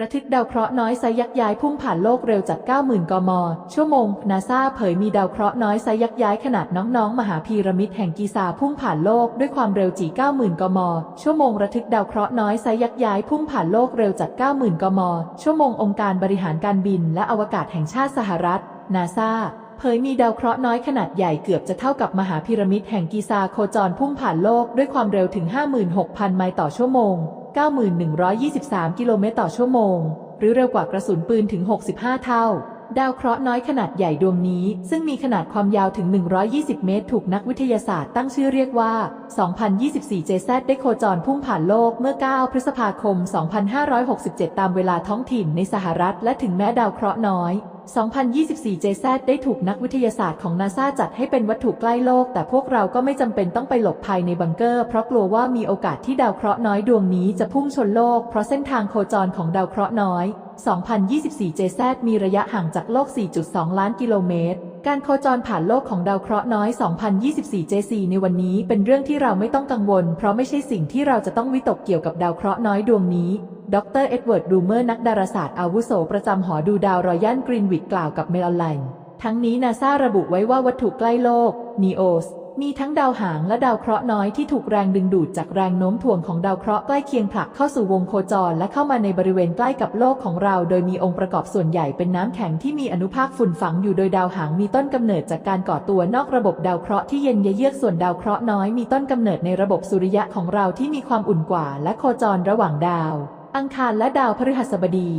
ระทึกดาวเคราะห์น้อยไซยักษ์ย้ายพุ่งผ่านโลกเร็วจาก 90,000 กม ชั่วโมง นาซาเผยมีดาวเคราะห์น้อยไซยักษ์ย้ายขนาดน้องๆ มหาพีระมิดแห่งกีซาพุ่งผ่านโลกด้วยความเร็วจี90,000 กม ชั่วโมงระทึกดาวเคราะห์น้อยไซยักษ์ย้ายพุ่งผ่านโลกเร็วจาก 90,000 กม ชั่วโมงองค์การบริหารการบินและอวกาศแห่งชาติสหรัฐ นาซาเผยมีดาวเคราะห์น้อยขนาดใหญ่เกือบจะเท่ากับมหาพีระมิดแห่งกีซาโคจรพุ่งผ่านโลกด้วยความเร็วถึง 56,000 ไมล์ต่อชั่วโมง 9,123 กิโลเมตรต่อชั่วโมง หรือเร็วกว่ากระสุนปืนถึง 65 เท่า ดาวเคราะห์น้อยขนาดใหญ่ดวงนี้ ซึ่งมีขนาดความยาวถึง 120 เมตร ถูกนักวิทยาศาสตร์ตั้งชื่อเรียกว่า 2024 JZ ได้โคจรพุ่งผ่านโลกเมื่อ 9 พฤษภาคม 2567 ตามเวลาท้องถิ่นในสหรัฐ และถึงแม้ดาวเคราะห์น้อย 2024 JZ ได้ถูกนักวิทยาศาสตร์ของนาซาจัดให้เป็นวัตถุใกล้โลก แต่พวกเราก็ไม่จำเป็นต้องไปหลบภายในบังเกอร์ เพราะกลัวว่ามีโอกาสที่ดาวเคราะห์น้อยดวงนี้จะพุ่งชนโลก เพราะเส้นทางโคจรของดาวเคราะห์น้อย 2024 JZ มีระยะห่างจากโลก 4.2 ล้านกิโลเมตร การโคจรผ่านโลกของดาวเคราะห์น้อย 2024 JC ในวันนี้เป็นเรื่องที่เราไม่ต้องกังวล เพราะไม่ใช่สิ่งที่เราจะต้องวิตกเกี่ยวกับดาวเคราะห์น้อยดวงนี้ ดรเอ็ดเวิร์ดรูเมอร์นักดาราศาสตร์อาวุโสประจำหอดูดาวรอยัลกรีนวิกกล่าวกับเมลออนไลน์ทั้งนี้นาซาระบุไว้ว่าวัตถุใกล้โลก NEOS มีทั้งดาวหางและดาวเคราะห์น้อยที่ถูกแรงดึงดูดจากแรงโน้มถ่วงของดาวเคราะห์ใกล้เคียงผลักเข้าสู่วงโคจรและเข้ามาในบริเวณใกล้กับโลกของเรา โดยมีองค์ประกอบส่วนใหญ่เป็นน้ำแข็งที่มีอนุภาคฝุ่นฝังอยู่โดยดาวหางมีต้นกำเนิดจากการก่อตัวนอกระบบดาวเคราะห์ที่เย็นเยือกส่วนดาวเคราะห์น้อยมีต้นกำเนิดในระบบสุริยะของเราที่มีความอุ่นกว่าและโคจรระหว่างดาว อังคารและดาวพฤหัสบดี